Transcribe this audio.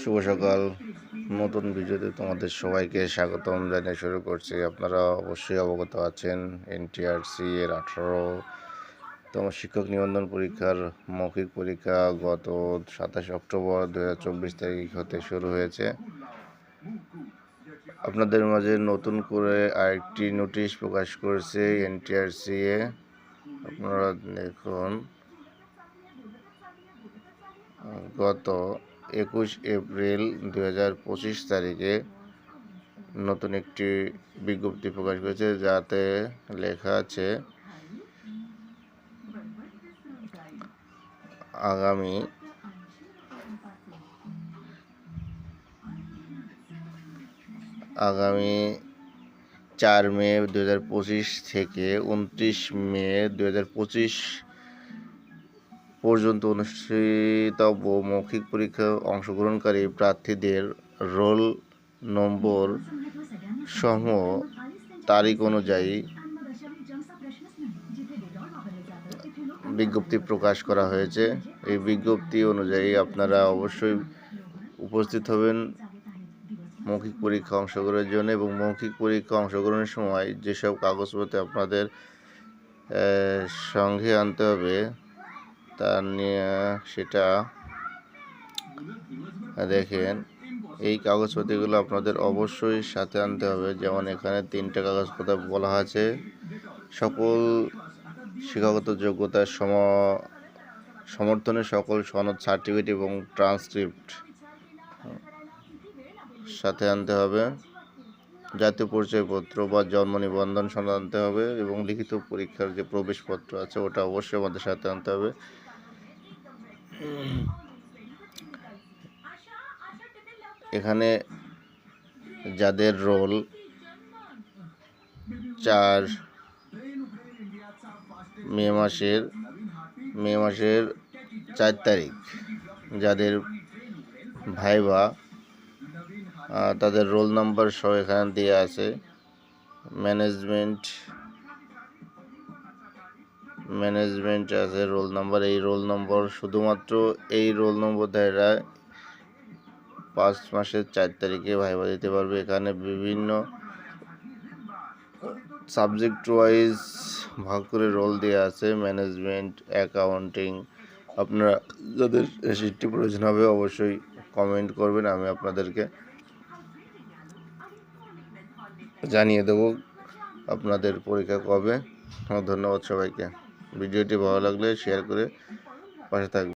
শুভ সকাল। নতুন ভিডিওতে তোমাদের সবাইকে স্বাগতম জানিয়ে শুরু করছি। আপনারা অবশ্যই অবগত আছেন, এনটিআরসি এর আঠারো তম শিক্ষক নিবন্ধন পরীক্ষার মৌখিক পরীক্ষা গত সাতাশ অক্টোবর দু হাজার চব্বিশ তারিখ হতে শুরু হয়েছে। আপনাদের মাঝে নতুন করে আরেকটি নোটিশ প্রকাশ করেছে এনটিআরসি এ। আপনারা দেখুন, গত একুশ এপ্রিল দু হাজার পঁচিশ তারিখে নতুন একটি বিজ্ঞপ্তি প্রকাশ করেছে, যাতে লেখা আছে, আগামী আগামী চার মে দু হাজার পঁচিশ থেকে উনত্রিশ মে দু হাজার পঁচিশ পর্যন্ত অনুষ্ঠিতব্য মৌখিক পরীক্ষায় অংশগ্রহণকারী প্রার্থীদের রোল নম্বর সহ তারিখ অনুযায়ী বিজ্ঞপ্তি প্রকাশ করা হয়েছে। এই বিজ্ঞপ্তি অনুযায়ী আপনারা অবশ্যই উপস্থিত হবেন মৌখিক পরীক্ষা অংশগ্রহণের জন্য এবং মৌখিক পরীক্ষা অংশগ্রহণের সময় যেসব কাগজপত্র আপনাদের সঙ্গে আনতে হবে তা নিয়ে সেটা, দেখেন, এই কাগজপত্রগুলো আপনাদের অবশ্যই সাথে আনতে হবে। যেমন এখানে তিনটা কাগজপত্র বলা আছে। সকল শিক্ষাগত যোগ্যতার সম, সমর্থনে সকল সনদ সার্টিফিকেট এবং ট্রান্সক্রিপ্ট সাথে আনতে হবে। জাতীয় পরিচয়পত্র বা জন্ম নিবন্ধন সনদ আনতে হবে এবং লিখিত পরীক্ষার যে প্রবেশপত্র আছে, ওটা অবশ্যই আমাদের সাথে আনতে হবে। এখানে যাদের রোল চার মে মাসের মে মাসের চার তারিখ, যাদের ভাইবা তাদের রোল নাম্বার সহ এখানে দেওয়া আছে। ম্যানেজমেন্ট ম্যানেজমেন্ট আছে রোল নাম্বার এই রোল নম্বর শুধুমাত্র এই রোল নম্বর দ্বারা পাঁচ মাসের চার তারিখে ভাইবা দিতে পারবে। এখানে বিভিন্ন সাবজেক্ট ওয়াইজ ভাগ করে রোল দেওয়া আছে ম্যানেজমেন্ট অ্যাকাউন্টিং আপনারা যাদের সিটটি প্রয়োজন হবে অবশ্যই কমেন্ট করবেন, আমি আপনাদেরকে জানিয়ে দেবো আপনাদের পরীক্ষা কবে। ধন্যবাদ সবাইকে। ভিডিওটি ভালো লাগলে শেয়ার করে পাশে থাকবেন।